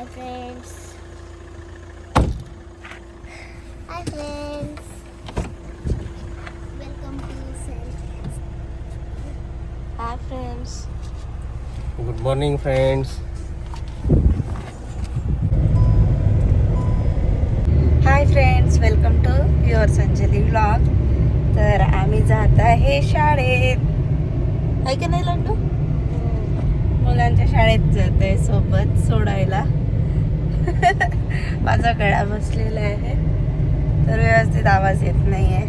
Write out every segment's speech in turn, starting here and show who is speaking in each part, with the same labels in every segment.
Speaker 1: Hi friends. Hi friends. Welcome to Self.
Speaker 2: Hi friends
Speaker 3: good morning friends
Speaker 2: hi friends welcome to your Sanjali vlog तर आम्ही जात आहे शाळेत. आहे का नाही लड्डू मुलांच्या शाळेत जात आहे सोबत सोडायला. माझा गळा बसलेला आहे. तर व्यवस्थित आवाज येत नाही आहे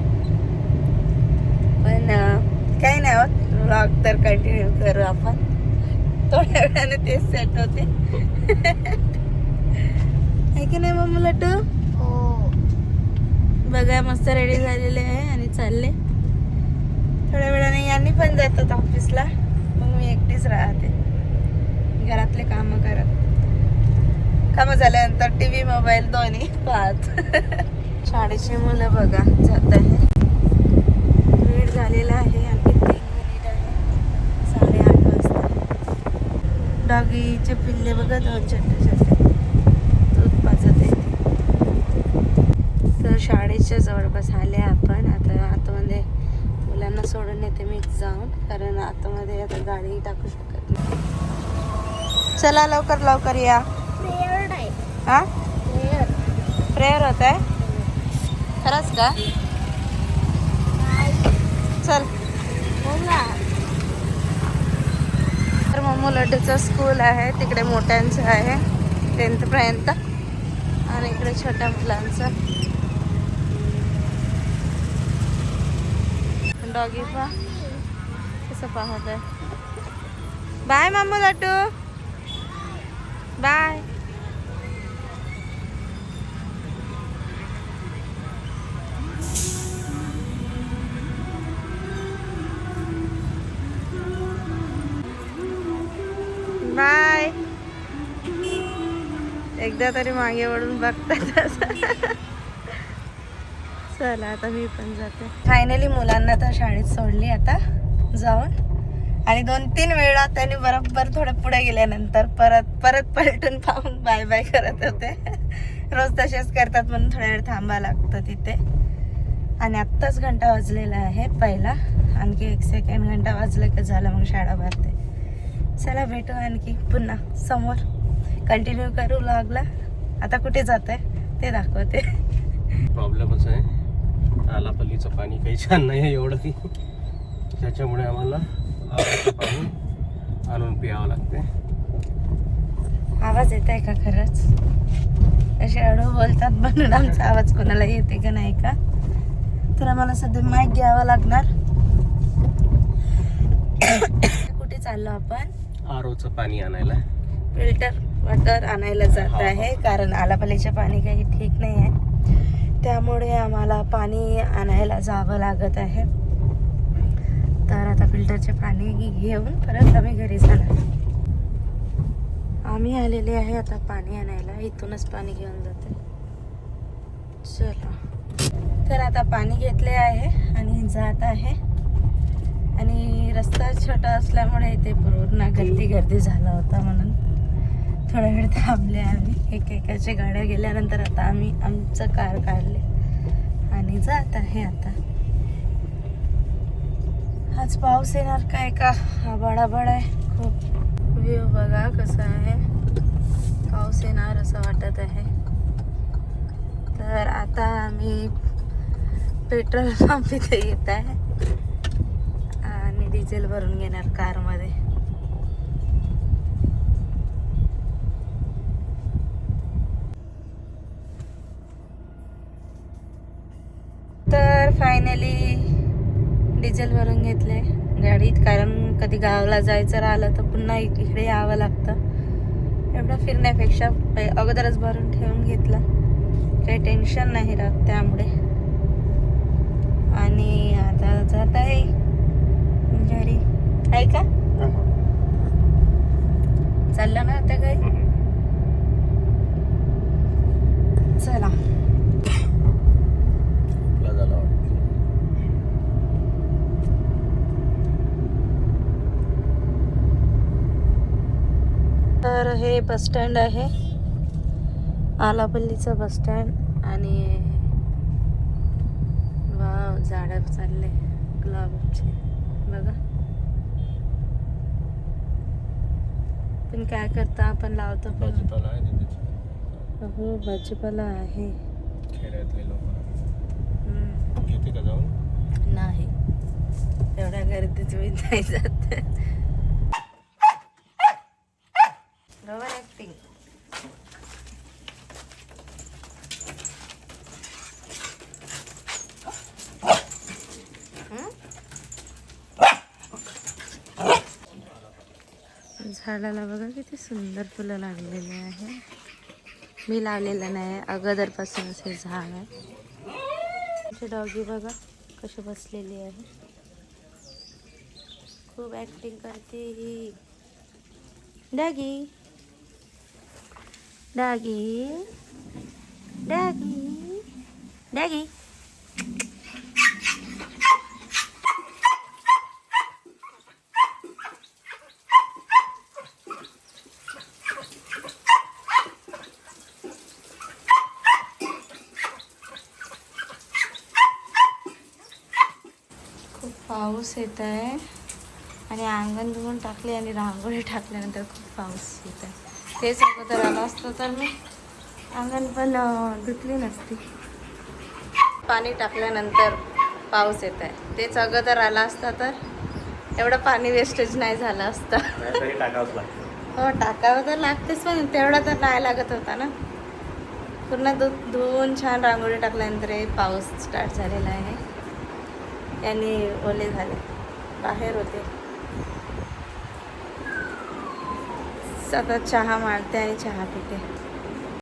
Speaker 2: पण काही नाही होत. व्लॉग तर कंटिन्यू करू आपण. थोड्या वेळाने तेच सेट होते. आहे की नाही मम्मा लड्डू?
Speaker 1: हो.
Speaker 2: बघा मस्त रेडी झालेले आहे आणि चालले. थोड्या वेळाने यांनी पण जातात ऑफिसला मग मी एकटीच राहते. घरातले कामं करत. कामं झाल्यानंतर टी व्ही मोबाईल दोन्ही पाहत. शाळेची मुलं बघा जात आहे. वेळ झालेला आहे आणखी तीन मिनिट आहे. साडेआठ वाजता. डॉगीचे पिल्ले बघा दोन छोटे छोटे दूध पाजत आहे. तर शाळेच्या जवळपास आले आपण. आता आतमध्ये मुलांना सोडून येते मी जाऊन कारण आतमध्ये आता गाडी टाकू शकत नाही. चला लवकर लवकर या. हा?
Speaker 1: प्रेयर
Speaker 2: होत आहे. खरंच का? चल.
Speaker 1: ना
Speaker 2: तर मम्मू लड्डूचं स्कूल आहे. तिकडे मोठ्यांचं आहे. टेन्थपर्यंत आणि इकडे छोट्या मुलांचं. डॉगी पा कसं पाहत आहे. बाय मम्मू लड्डू. बाय बाय एकदा तरी मागे वळून बघतात चला आता मी पण जाते. फायनली मुलांना तर शाळेत सोडली आता जाऊन. आणि दोन तीन वेळा त्यांनी बरोबर थोडं पुढे गेल्यानंतर परत परत पलटून पाहून बाय बाय करत होते. रोज तसेच करतात म्हणून थोड्या वेळ थांबा लागतं तिथे. आणि आत्ताच घंटा वाजलेला आहे पहिला. आणखी एक सेकंड घंटा वाजलं की झालं मग शाळा भरते. चला भेटू आणखी पुन्हा. समोर. कंटिन्यू करू लागला आता कुठे जात आहे ते दाखवते.
Speaker 3: प्रॉब्लेमच आहे. आलापल्लीचं पाणी. काही छान नाही आहे एवढं की त्याच्यामुळे आम्हाला पाणी आणून प्यावं लागते.
Speaker 2: आवाज येत आहे का खरंच? असे अडू बोलतात म्हणून आमचा आवाज कोणाला येते का नाही का? तर आम्हाला सध्या माईक घ्यावा लागणार. कुठे चाललो आपण?
Speaker 3: आरोचं पाणी आणायला.
Speaker 2: फिल्टर वॉटर आणायला जात आहे कारण आलापल्लीचं पाणी काही ठीक नाही आहे. त्यामुळे आम्हाला पाणी आणायला जावं लागत आहे. तर आता फिल्टरचे पाणी घेऊन परत आम्ही घरी जाणार आम्ही आलेले आहे आता पाणी आणायला. इथूनच पाणी घेऊन जाते. चला. तर आता पाणी घेतले आहे आणि जात आहे. आणि रस्ता छोटा असल्यामुळे इथे पूर्ण गर्दी गर्दी झाला होता म्हणून. थोडा वेळ थांबले आम्ही. एकेकाच्या गाड्या गेल्यानंतर आता आम्ही आमचं कार काढले. आणि जात आहे आता. आज पाऊस येणार काय का? हा बडाबड आहे. खूप. व्ह्यू बघा कसा आहे. पाऊस येणार असं वाटत आहे. तर आता आम्ही पेट्रोल पंप इथे येत आहे. आणि डिझेल भरून घेणार कारमध्ये. फायनली डिझेल भरून घेतले. गाडीत कारण कधी गावाला जायचं राहिलं तर पुन्हा इकडे यावं लागतं. एवढं फिरण्यापेक्षा अगोदरच भरून ठेवून घेतलं. काही टेन्शन नाही राहत त्यामुळे. आणि आता जात आहे घरी. आहे का चाललं ना आता काही चला
Speaker 3: आपला झाला वाटतं
Speaker 2: तर हे बस स्टँड आहे. आलापल्लीचं बस स्टँड आणि वाव झाडं चालले गुलाबचे. बघा. पण काय करता आपण लावतो हो भाजीपाला आहे नाही. एवढ्या गर्दीत मी नाही जात. बरोबर ॲक्टिंग hmm? झाडाला बघा किती सुंदर फुलं लागलेली आहे. मी लावलेलं नाही अगोदरपासून असे झाड आहे. डॉगी बघा कशी बसलेली आहे. खूप ऍक्टिंग करते ही. डॅगी Doggy. डॅगी Doggy. खूप पाऊस येत आहे आणि अंगण धुवून टाकले आणि रांगोळी टाकल्यानंतर खूप पाऊस येत आहे तेच अगोदर आलं असतं तर मी अंगण पण धुतली नसती. पाणी टाकल्यानंतर पाऊस येत आहे. तेच अगोदर आला असता तर एवढं पाणी वेस्टेज नाही झालं असतं. हो टाकावं तर लागतेच पण तेवढा तर नाही लागत होता ना. पूर्ण धु धुवून छान रांगोळी टाकल्यानंतर हे पाऊस स्टार्ट झालेला आहे. यांनी ओले झाले. बाहेर होते. आता चहा मांडते आणि चहा पिते.